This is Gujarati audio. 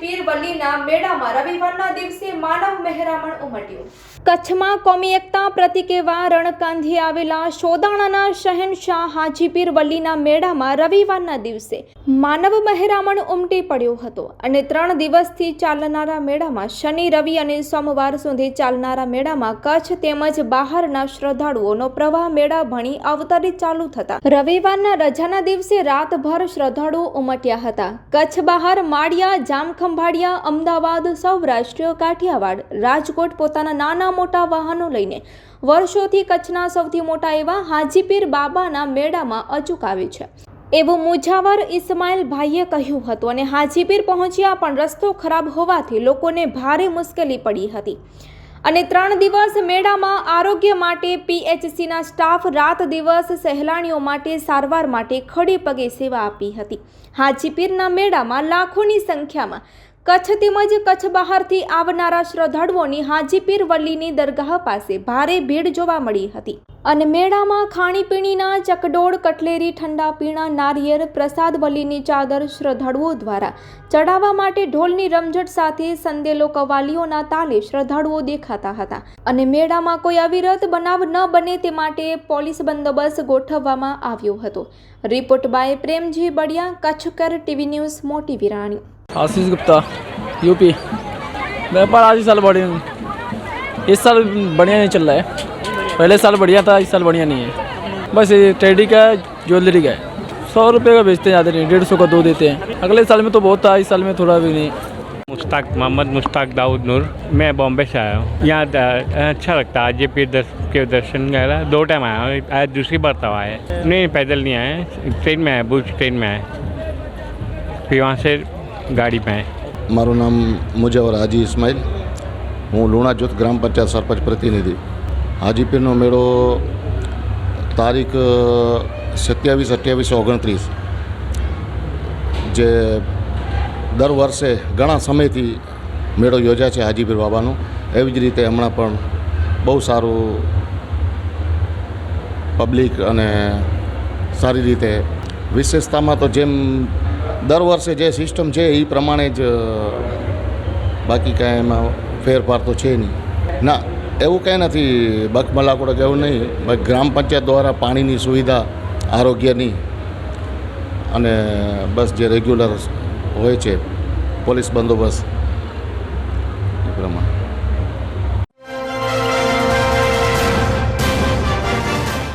પીર વલીના મેળામાં રવિવારના દિવસે માનવ મહેરામણ ઉમટ્યું. કચ્છમાં કોમી એકતા પ્રતિક એવા રણકાંધી આવેલા શોદાણાના શહેનશાહ હાજીપીર વલ્લીના મેળામાં રવિવારના દિવસે માનવ મહેરામણ ઉમટી પડ્યો હતો અને ત્રણ દિવસથી ચાલનારા મેળામાં શનિ, રવિ અને સોમવાર સુધી ચાલનારા મેળામાં કચ્છ તેમજ બહારના શ્રદ્ધાળુઓનો પ્રવાહ મેળા ભણી અવતરી ચાલુ થતા. રવિવારના રજાના દિવસે રાતભર શ્રદ્ધાળુઓ ઉમટ્યા હતા. કચ્છ બહાર માળિયા જામખંભાળિયા અમદાવાદ, સૌરાષ્ટ્ર, કાઠિયાવાડ, રાજકોટ પોતાના નાના મોટા વાહનો લઈને વર્ષોથી કચ્છના સૌથી મોટા એવા હાજીપીર બાબાના મેળામાં અચૂક આવે છે. એવું મુજાવર ઇસ્માઇલ ભાઈએ કહ્યું હતું અને હાજીપીર પહોંચ્યા પણ રસ્તો ખરાબ હોવાથી લોકોને ભારે મુશ્કેલી પડી હતી. અને ત્રણ દિવસ મેળામાં આરોગ્ય માટે પીએચસીના સ્ટાફ રાત દિવસ સહેલાણીઓ માટે સારવાર માટે ખડે પગે સેવા આપી હતી. હાજીપીરના મેળામાં લાખોની સંખ્યામાં કચ્છ તેમજ કચ્છ બહારથી આવનારા શ્રદ્ધાળુઓની હાજીપીર વલ્લીની દરગાહ પાસે ભારે ભીડ જોવા મળી હતી. અને મેળામાં ખાણીપીણીના ચકડોળ, કટલેરી ઠંડા પીણા નારિયેળ, પ્રસાદ વલીની ચાદર શ્રદ્ધાળુઓ દ્વારા ચડાવવા માટે ઢોલની રમઝટ સાથે સંદેલો કવાલીઓના તાલે શ્રદ્ધાળુઓ દેખાતા હતા. અને મેળામાં કોઈ અવિરત બનાવ ન બને તે માટે પોલીસ બંદોબસ્ત ગોઠવવામાં આવ્યો હતો. રિપોર્ટ બાય પ્રેમજી બડિયા, કચ્છકર ટીવી ન્યૂઝ, મોટી વિરાણી. आशीष गुप्ता, यूपी। व्यापार आज ही साल बढ़िया इस साल बढ़िया नहीं चल रहा है। पहले साल बढ़िया था, इस साल बढ़िया नहीं है। बस ये टेडी का है ज्वेलरी का है। सौ रुपये का बेचते हैं ज़्यादा नहीं, डेढ़ सौ का दो देते हैं। अगले साल में तो बहुत था, इस साल में थोड़ा भी नहीं। मुश्ताक, मोहम्मद मुश्ताक दाऊद नूर, मैं बॉम्बे से आया हूँ। यहाँ अच्छा लगता है, आज पीर दर्श के दर्शन वगैरह। दो टाइम आया हूँ, आज दूसरी बार तब आए नहीं, पैदल नहीं आए ट्रेन में आए भुज ट्रेन में आए फिर वहाँ से ગાડી પાસે. મારું નામ મુજાવર હાજી ઇસ્માઇલ. હું લુણા જૂથ ગ્રામ પંચાયત સરપંચ પ્રતિનિધિ. હાજીપીરનો મેળો તારીખ સત્યાવીસ, અઠ્યાવીસ, ઓગણત્રીસ. જે દર વર્ષે ઘણા સમયથી મેળો યોજાય છે હાજીપીર બાબાનો. એવી જ રીતે હમણાં પણ બહુ સારું પબ્લિક અને સારી રીતે વિશેષતામાં તો જેમ દર વર્ષે જે સિસ્ટમ છે એ પ્રમાણે જ બાકી કાંઈ એમાં ફેરફાર તો છે નહીં. ના, એવું કંઈ નથી, બકમલાકોડો જેવું નહીં બાકી ગ્રામ પંચાયત દ્વારા પાણીની સુવિધા આરોગ્યની અને બસ જે રેગ્યુલર હોય છે, પોલીસ બંદોબસ્ત પ્રમાણે.